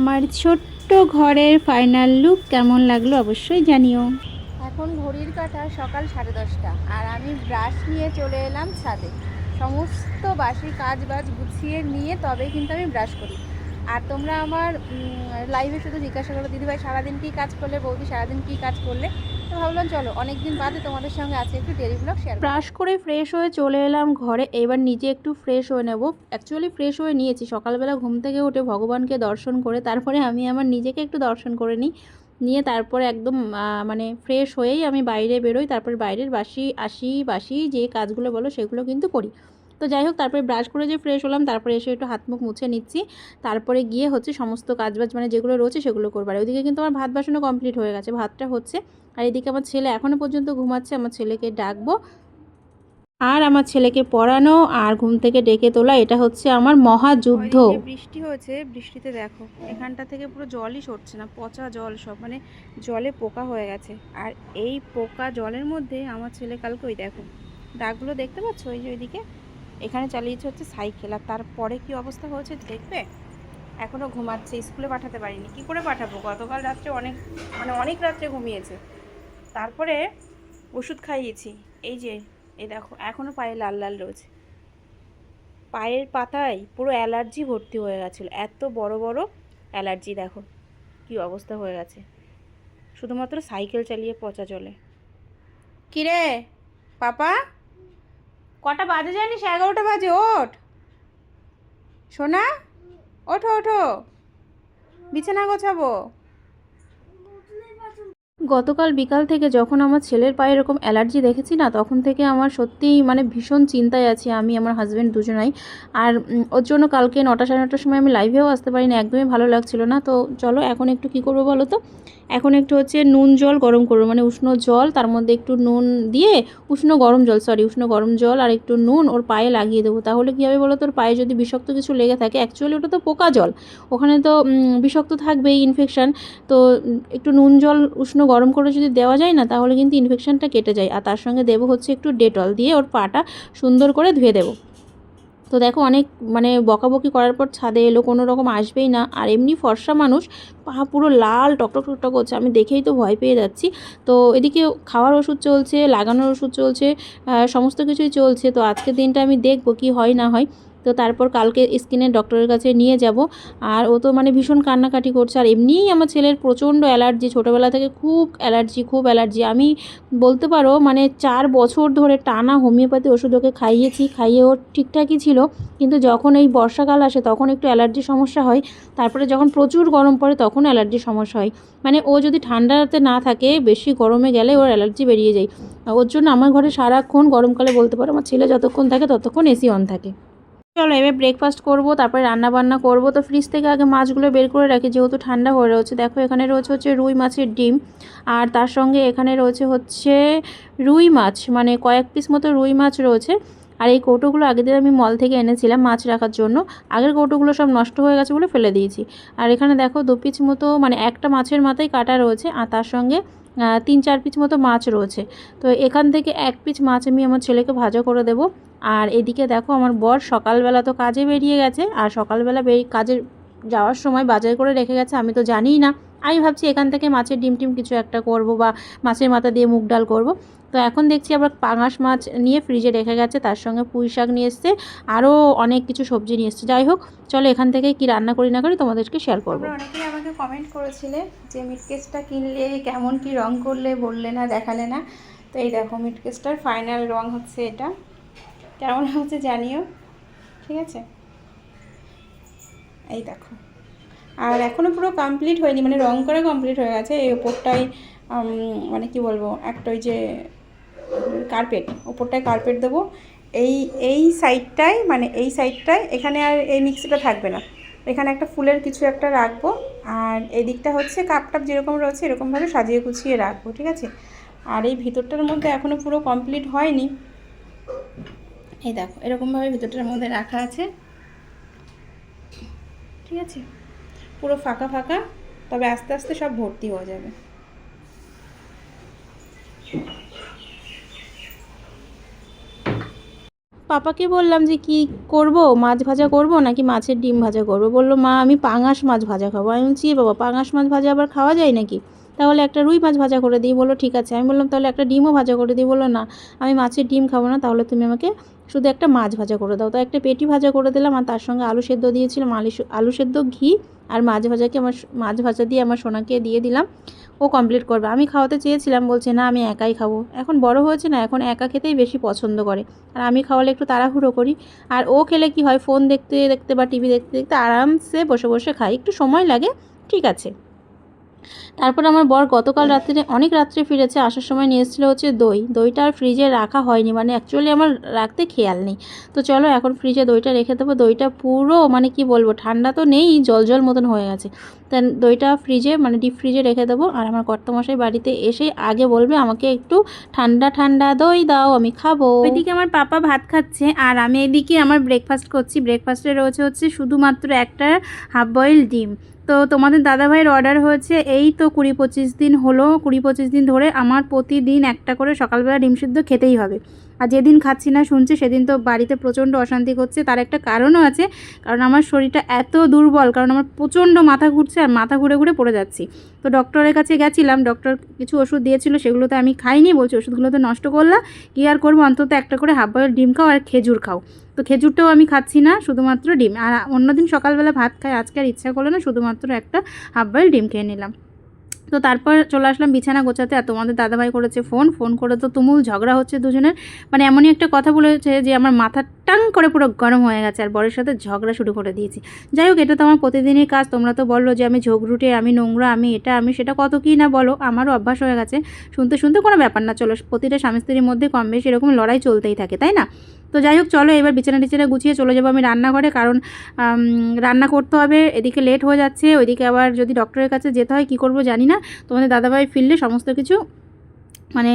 আমার ছোট্ট ঘরের ফাইনাল লুক কেমন লাগল অবশ্যই জানিও। এখন ঘড়ির কাটা সকাল সাড়ে দশটা, আর আমি ব্রাশ নিয়ে চলে এলাম ছাদে। সমস্ত বাসি কাজ বাজ গুছিয়ে নিয়ে তবে কিন্তু আমি ব্রাশ করি। আর তোমরা আমার লাইভে শুধু জিজ্ঞাসা করো, দিদিভাই, সারাদিন কী কাজ করলে? বৌদি, সারাদিন কী কাজ করলে? তো ভাবলাম, চলো অনেক দিন বাদে তোমাদের সঙ্গে আছে একটু ডেলি ব্লগ শেয়ার ব্রাশ করে ফ্রেশ হয়ে চলে এলাম ঘরে, এবার নিজে একটু ফ্রেশ হয়ে নেব। অ্যাকচুয়ালি ফ্রেশ হয়ে নিয়েছি, সকালবেলা ঘুম থেকে উঠে ভগবানকে দর্শন করে, তারপরে আমি আমার নিজেকে একটু দর্শন করে নিই। নিয়ে তারপরে একদম মানে ফ্রেশ হয়েই আমি বাইরে বেরোই, তারপর বাইরের বাসি, আসি, বাসি, যে কাজগুলো বলো সেগুলো কিন্তু করি। তো যাই হোক, তারপরে ব্রাশ করে যে ফ্রেশ হলাম, তারপরে এসে একটু হাত মুখ মুছে নিচ্ছি। তারপরে গিয়ে হচ্ছে সমস্ত কাজবাজ মানে যেগুলো রয়েছে সেগুলো করবার। ওইদিকে কিন্তু আমার ভাত বাসনও কমপ্লিট হয়ে গেছে, ভাতটা হচ্ছে আর এদিকে আমার ছেলে এখনও পর্যন্ত ঘুমাচ্ছে, আমার ছেলেকে ডাকবো। আর আমার ছেলেকে পড়ানো আর ঘুম থেকে ডেকে তোলা, এটা হচ্ছে আমার মহাযুদ্ধ। বৃষ্টি হয়েছে, বৃষ্টিতে দেখো, এখানটা থেকে পুরো জলই সরছে না, পচা জল সব মানে জলে পোকা হয়ে গেছে। আর এই পোকা জলের মধ্যে আমার ছেলে কালকে ওই দেখো, দাগগুলো দেখতে পাচ্ছ? ওই যে ওইদিকে, এখানে চালিয়েছে হচ্ছে সাইকেল। আর তারপরে কি অবস্থা হয়েছে দেখবে? এখনও ঘুমাচ্ছে, স্কুলে পাঠাতে পারিনি। কি করে পাঠাবো? গতকাল রাত্রে অনেক মানে অনেক রাত্রে ঘুমিয়েছে। তারপরে ওষুধ খাইয়েছি। এই যে, এই দেখো এখনও পায়ে লাল লাল রয়েছে। পায়ের পাতায় পুরো অ্যালার্জি ভর্তি হয়ে গেছিল। এত বড় বড় অ্যালার্জি, দেখো, কি অবস্থা হয়ে গেছে। শুধুমাত্র সাইকেল চালিয়ে পচা চলে কিরে পাপা? কটা বাজে জানিস? এগারোটা বাজে, ওঠ। সোনা, ওঠো ওঠো। বিছানা গোছাবো। গতকাল বিকাল থেকে যখন আমার ছেলের পায়ে এরকম অ্যালার্জি দেখেছি না, তখন থেকে আমার সত্যিই মানে ভীষণ চিন্তায় আছি আমি, আমার হাজব্যান্ড দুজনাই। আর ওর জন্য কালকে নটা সাড়ে নটার সময় আমি লাইভেও আসতে পারি না একদমই ভালো লাগছিল না। তো চলো, এখন একটু কি করব বলো তো? এখন একটু হচ্ছে নুন জল গরম করব মানে উষ্ণ জল, তার মধ্যে একটু নুন দিয়ে উষ্ণ গরম জল সরি উষ্ণ গরম জল আর একটু নুন ওর পায়ে লাগিয়ে দেবো। তাহলে কী হবে বলো তোর পায়ে যদি বিষাক্ত কিছু লেগে থাকে অ্যাকচুয়ালি ওটা তো পোকা জল, ওখানে তো বিষাক্ত থাকবেই ইনফেকশান তো একটু নুন জল, উষ্ণ গরম করে যদি দেওয়া যায় না, তাহলে কিন্তু ইনফেকশানটা কেটে যায়। আর তার সঙ্গে দেবো হচ্ছে একটু ডেটল দিয়ে ওর পাটা সুন্দর করে ধুয়ে দেবো। তো দেখো অনেক মানে বকাবকি করার পর ছাদে এলো, কোনো রকম আসবেই না। আর এমনি ফর্সা মানুষ, পা পুরো লাল টকটক টকটক করছে আমি দেখেই তো ভয় পেয়ে যাচ্ছি। তো এদিকে খাওয়ার ওষুধ চলছে, লাগানোর ওষুধ চলছে সমস্ত কিছুই চলছে। তো আজকের দিনটা আমি দেখব কি হয় না হয়। তো তারপর কালকে স্কিনের ডক্টরের কাছে নিয়ে যাব। আর ও তো মানে ভীষণ কান্নাকাটি করছে। আর এমনিই আমার ছেলের প্রচণ্ড অ্যালার্জি। ছোটোবেলা থেকে খুব অ্যালার্জি খুব অ্যালার্জি। আমি বলতে পারো মানে চার বছর ধরে টানা হোমিওপ্যাথি ওষুধ ওকে খাইয়েছি, খাইয়ে ওর ঠিকঠাকই ছিল। কিন্তু যখন এই বর্ষাকাল আসে, তখন একটু অ্যালার্জির সমস্যা হয়। তারপরে যখন প্রচুর গরম পড়ে, তখন অ্যালার্জির সমস্যা হয়। মানে ও যদি ঠান্ডাতে না থাকে, বেশি গরমে গেলে ওর অ্যালার্জি বেরিয়ে যায়। ওর জন্য আমার ঘরে সারাক্ষণ গরমকালে বলতে পারো, আমার ছেলে যতক্ষণ থাকে, ততক্ষণ এসি অন থাকে। চলো এবার ব্রেকফাস্ট করব, তারপরে রান্না বান্না করব। তো ফ্রিজ থেকে আগে মাছগুলো বের করে রাখি, যেহেতু ঠান্ডা হয়ে রয়েছে। দেখো এখানে রয়েছে হচ্ছে রুই মাছের ডিম, আর তার সঙ্গে এখানে রয়েছে হচ্ছে রুই মাছ মানে কয়েক পিস মতো রুই মাছ রয়েছে। আর এই কৌটোগুলো আগের দিন আমি মল থেকে এনেছিলাম মাছ রাখার জন্য। আগের কৌটোগুলো সব নষ্ট হয়ে গেছে বলে ফেলে দিয়েছি। আর এখানে দেখো দু পিস মতো মানে একটা মাছের মাথায় কাটা রয়েছে, আর তার সঙ্গে তিন চার পিস মতো মাছ রয়েছে। তো এখান থেকে এক পিস মাছ আমি আমার ছেলেকে ভাজা করে দেবো। আর এদিকে দেখো আমার বর সকালবেলা তো কাজে বেরিয়ে গেছে, আর সকালবেলা বেরিয়ে কাজে যাওয়ার সময় বাজার করে রেখে গেছে, আমি তো জানিই না। আমি ভাবছি এখান থেকে মাছের ডিম টিম কিছু একটা করব বা মাছের মাথা দিয়ে মুগ ডাল করব। তো এখন দেখছি আবার পাঙাশ মাছ নিয়ে ফ্রিজে রেখে গেছে, তার সঙ্গে পুঁই শাক নিয়ে এসছে, আরও অনেক কিছু সবজি নিয়ে এসছে। যাই হোক, চলো এখান থেকে কি রান্না করি না করি তোমাদেরকে শেয়ার করব। অনেকেই আমাকে কমেন্ট করেছিলে যে মিট কেসটা কিনলে কেমন কি রং করলে বললে না, দেখালে না। তো এই দেখো মিট কেসটার ফাইনাল রং হচ্ছে এটা। কেমন হচ্ছে জানিও, ঠিক আছে? এই দেখো। আর এখনও পুরো কমপ্লিট হয়নি মানে রং করা কমপ্লিট হয়ে গেছে, এই ওপরটাই মানে কি বলব, একটা ওই যে কার্পেট ওপরটায় কার্পেট দেবো। এই এই সাইডটায় মানে এই সাইডটায় এখানে আর এই মিক্সিটা থাকবে না। এখানে একটা ফুলের কিছু একটা রাখব, আর এই দিকটা হচ্ছে কাপ টাপ যেরকম রয়েছে, এরকমভাবে সাজিয়ে গুছিয়ে রাখব, ঠিক আছে? আর এই ভিতরটার মধ্যে এখনও পুরো কমপ্লিট হয়নি। এই দেখো, এরকমভাবে ভিতরটার মধ্যে রাখা আছে। ঠিক আছে? পুরো ফাঁকা ফাঁকা, তবে আস্তে আস্তে সব ভর্তি হয়ে যাবে। পাপাকে বললাম যে কি করব, মাছ ভাজা করব নাকি মাছের ডিম ভাজা করব? বলল, মা, আমি পাঙাশ মাছ ভাজা খাব। আমি বলছি বাবা, পাঙাশ মাছ ভাজা আবার খাওয়া যায় নাকি? তাহলে একটা রুই মাছ ভাজা করে দিই। বলল, ঠিক আছে। আমি বললাম, তাহলে একটা ডিমও ভাজা করে দিই। বলল, না, আমি মাছের ডিম খাব না, তাহলে তুমি আমাকে শুধু একটা মাছ ভাজা করে দাও। তো একটা পেটি ভাজা করে দিলাম আর তার সঙ্গে আলু সেদ্ধ দিয়েছিলাম। আলু আলু সেদ্ধ ঘি আর মাছ ভাজাকে আমার মাছ ভাজা দিয়ে আমার সোনাকে দিয়ে দিলাম। ও কমপ্লিট করবে। আমি খাওয়াতে চেয়েছিলাম, বলছে, না, আমি একাই খাব। এখন বড় হয়েছে না, এখন একা খেতেই বেশি পছন্দ করে। আর আমি খাওয়ালে একটু তাড়াহুড়ো করি। আর ও খেলে কি হয়, ফোন দেখতে দেখতে বা টিভি দেখতে দেখতে আরামসে বসে বসে খাই। একটু সময় লাগে, ঠিক আছে। তারপর আমার বর গতকাল রাত্রে, অনেক রাত্রে ফিরেছে, আসার সময় নিয়ে এসেছিল হচ্ছে দই। দইটা আর ফ্রিজে রাখা হয়নি মানে অ্যাকচুয়ালি আমার রাখতে খেয়াল নেই। তো চলো এখন ফ্রিজে দইটা রেখে দেবো। দইটা পুরো মানে কি বলব, ঠান্ডা তো নেই, জল জল মতন হয়ে গেছে। তা দইটা ফ্রিজে মানে ডিপ ফ্রিজে রেখে দেবো। আর আমার কর্তামশাই বাড়িতে এসে আগে বলবে, আমাকে একটু ঠান্ডা ঠান্ডা দই দাও, আমি খাব। ওইদিকে আমার পাপা ভাত খাচ্ছে, আর আমি এদিকে আমার ব্রেকফাস্ট করছি। ব্রেকফাস্টে রয়েছে হচ্ছে শুধুমাত্র একটা হাফ বয়েল ডিম। তো তোমাদের দাদাভাইয়ের অর্ডার হয়েছে, এই তো কুড়ি পঁচিশ দিন হলো, কুড়ি পঁচিশ দিন ধরে আমার প্রতিদিন একটা করে সকালবেলা ডিম সিদ্ধ খেতেই হবে। আর যেদিন খাচ্ছি না, শুনছি সেদিন তো বাড়িতে প্রচণ্ড অশান্তি করছে তার একটা কারণও আছে, কারণ আমার শরীরটা এত দুর্বল, কারণ আমার প্রচণ্ড মাথা ঘুরছে আর মাথা ঘুরে ঘুরে পড়ে যাচ্ছি। তো ডক্টরের কাছে গেছিলাম ডক্টর কিছু ওষুধ দিয়েছিল সেগুলো তো আমি খাইনি, বলছি ওষুধগুলো তো নষ্ট করলা, কী আর করব, অন্তত একটা করে হাফ বয়েল ডিম খাও আর খেজুর খাও। তো খেজুরটাও আমি খাচ্ছি না, শুধুমাত্র ডিম। আর অন্যদিন সকালবেলা ভাত খাই, আজকে আর ইচ্ছা করল না, শুধুমাত্র একটা হাফ বয়েল ডিম খেয়ে নিলাম। তো তারপর চলে আসলাম বিছানা গোছাতে, আর তোমাদের দাদাভাই করেছে ফোন। ফোন করে তো তুমুল ঝগড়া হচ্ছে দুজনের। মানে এমনই একটা কথা বলেছে যে, আমার মাথা টাং করে পুরো গরম হয়ে গেছে, আর বরের সাথে ঝগড়া শুরু করে দিয়েছি। যাই হোক, এটা তো আমার প্রতিদিনের কাজ, তোমরা তো বলল যে, আমি ঝগড়ুটে আমি নোংরা, আমি এটা, আমি সেটা, কত কী না বলো, আমারও অভ্যাস হয়ে গেছে। শুনতে শুনতে কোনো ব্যাপার না, চলো, প্রতিটা স্বামী স্ত্রীর মধ্যে কম বেশি এরকম লড়াই চলতেই থাকে, তাই না? তো যাই হোক, চলো এবার বিছানা টিছানা গুছিয়ে চলে যাব আমি রান্নাঘরে কারণ রান্না করতে হবে। এদিকে লেট হয়ে যাচ্ছে, ওইদিকে আবার যদি ডক্টরের কাছে যেতে হয়, কী করব জানি না। তোমাদের দাদাভাই ফিরলে সমস্ত কিছু মানে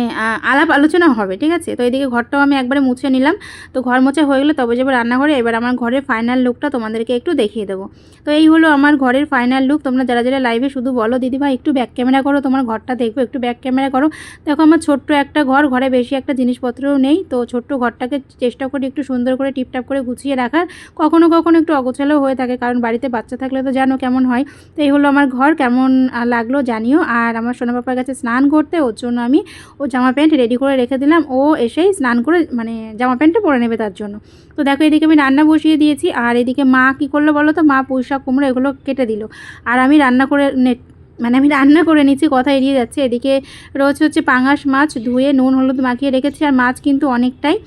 আলাপ আলোচনা হবে, ঠিক আছে? তো এদিকে ঘরটাও আমি একবারে মুছে নিলাম। তো ঘর মোছা হয়ে গেলে তবে যাব রান্নাঘরে। এবার আমার ঘরের ফাইনাল লুকটা তোমাদেরকে একটু দেখিয়ে দেবো। তো এই হলো আমার ঘরের ফাইনাল লুক তোমরা যারা যারা লাইভে শুধু বলো দিদি ভাই একটু ব্যাক ক্যামেরা করো। তোমার ঘরটা দেখব, একটু ব্যাক ক্যামেরা করো। দেখো আমার ছোট্ট একটা ঘর, ঘরে বেশি একটা জিনিসপত্রও নেই। তো ছোট্ট ঘরটাকে চেষ্টা করি একটু সুন্দর করে টিপটাপ করে গুছিয়ে রাখার। কখনো কখনো একটু অগোছালোও হয়ে থাকে, কারণ বাড়িতে বাচ্চা থাকলে তো জানো কেমন হয়। তো এই হলো আমার ঘর, কেমন লাগল জানিও। আর আমার সোনা বাবার কাছে স্নান করতে, ওর জন্য আমি ও জামা প্যান্ট রেডি করে রেখে দিলাম। ও এসেই স্নান করে মানে জামা প্যান্টটা পরে নেবে তার জন্য। তো দেখো এদিকে আমি রান্না বসিয়ে দিয়েছি, আর এদিকে মা কী করল বলো তো? মা পুঁই শাক কুমড়ো এগুলো কেটে দিল। আর আমি রান্না করে নে- মানে আমি রান্না করে নিচ্ছি, কথা এড়িয়ে যাচ্ছে। এদিকে রয়েছে হচ্ছে পাঙাশ মাছ, ধুয়ে নুন, হলুদ মাখিয়ে রেখেছি, আর মাছ কিন্তু অনেকটাই।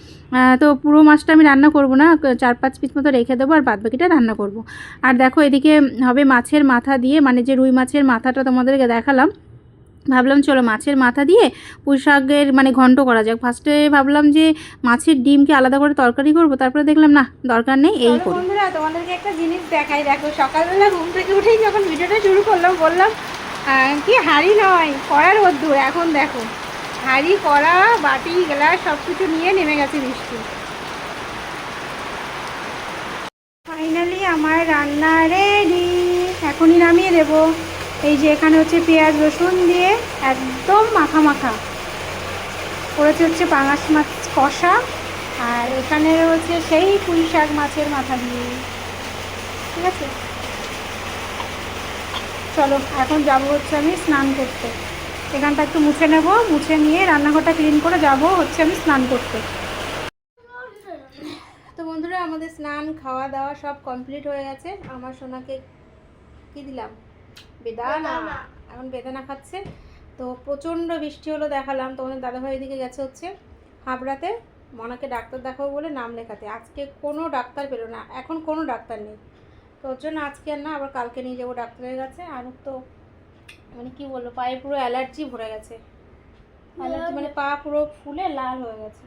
তো পুরো মাছটা আমি রান্না করব না, চার পাঁচ পিস মতো রেখে দেবো, আর বাদ বাকিটা রান্না করব। আর দেখো এদিকে হবে মাছের মাথা দিয়ে মানে যে রুই মাছের মাথাটা তোমাদেরকে দেখালাম ভাবলাম চলো মাছের মাথা দিয়ে পুঁই শাকের মানে ঘন্ট করা যাক। ফার্স্টে ভাবলাম যে মাছের ডিমকে আলাদা করে তরকারি করব তারপরে দেখলাম না দরকার নেই এই করি। বন্ধুরা তোমাদেরকে একটা জিনিস দেখাই। দেখো সকালবেলা ঘুম থেকে উঠেই যখন ভিডিওটা শুরু করলাম বললাম কি হাঁড়ি নয় কড়ার রোদ্দুর এখন দেখো হাঁড়ি কড়া বাটি গ্লাস সব কিছু নিয়ে নেমে গেছে বৃষ্টি। ফাইনালি আমার রান্না রেডি এখনই নামিয়ে দেবো। এই যে এখানে হচ্ছে পেঁয়াজ রসুন দিয়ে একদম মাখা মাখা। করেছে হচ্ছে পাঙাশ মাছ কষা, আর এখানে হচ্ছে সেই পুঁই শাক মাছের মাথা দিয়ে। ঠিক আছে? চলো, এখন যাব হচ্ছে আমি স্নান করতে। এখানটা একটু মুছে নেব, মুছে নিয়ে রান্নাঘরটা ক্লিন করে যাব হচ্ছে আমি স্নান করতে। তো বন্ধুরা, আমাদের স্নান খাওয়া দাওয়া সব কমপ্লিট হয়ে গেছে। আমার সোনাকে কি দিলাম? বেদানা। এখন বেদানা খাচ্ছে। তো প্রচণ্ড বৃষ্টি হলো দেখালাম। তোমাদের দাদাভাই এদিকে গেছে হচ্ছে হাবড়াতে। মনাকে ডাক্তার দেখাবো বলে নাম লেখাতে। আজকে কোনো ডাক্তার পেল না। এখন কোনো ডাক্তার নেই। তো ওর জন্য আজকে আর না আবার কালকে নিয়ে যাব ডাক্তারের কাছে। আর তো মানে কি বলব পায়ে পুরো অ্যালার্জি ভরে গেছে। অ্যালার্জি মানে পা পুরো ফুলে লাল হয়ে গেছে।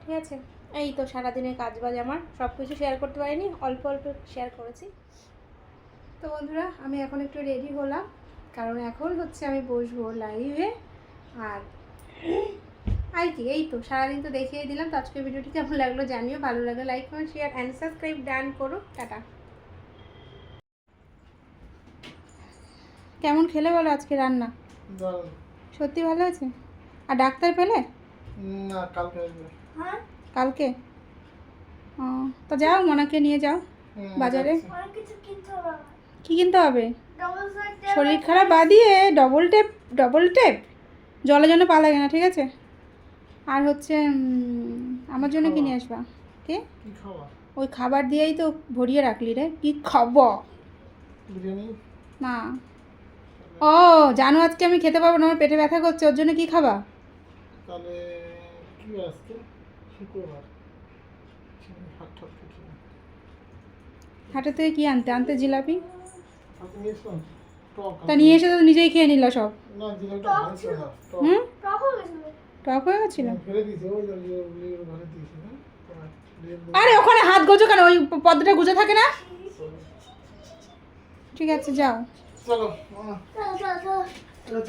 ঠিক আছে? এই তো সারাদিনের কাজ বাজ আমার। সব কিছু শেয়ার করতে পারিনি। অল্প অল্প শেয়ার করেছি। তো বন্ধুরা আমি এখন একটু রেডি হলাম। কারণ এখন হচ্ছে আমি বসবো লাইভে আর আর কি এই তো সারাদিন তো দেখিয়ে দিলাম। তো আজকের ভিডিওটি কেমন লাগল জানিও। ভালো লাগল like comment share and subscribe done করো। টাটা। কেমন খেলে বলো আজকে রান্না? সত্যি ভালো আছে? আর ডাক্তার পেলে? না কালকে ও তা যাও মনাকে নিয়ে যাও বাজারে। কিছু কিনতে। কি কিনতে হবে? শরীর খারাপ বাদিয়ে ডবল টেপ ডবল টেপ জলে যেন পা লাগে না ঠিক আছে? আর হচ্ছে আমার জন্য কিনে আসবা। কে? ওই খাবার দিয়েই তো ভরিয়ে রাখলি রে। কি খাব? না। ও জানো আজকে আমি খেতে পারব না আমার পেটে ব্যথা করছে ওর জন্য কি খাবা? তাহলে কি আসছে শুক্রবার। হাট হাটের থেকে কি আনতে? আনতে জিলাপি আপনি নিয়ে এসুন টক তা নিয়ে এসে তো নিজেই খেয়ে নিল সব। হুম? টক হয়ে গেছিল। আরে ওখানে হাত গোজো কেন? ওই পদ্মটা গুজে থাকে না? ঠিক আছে যাও। চলো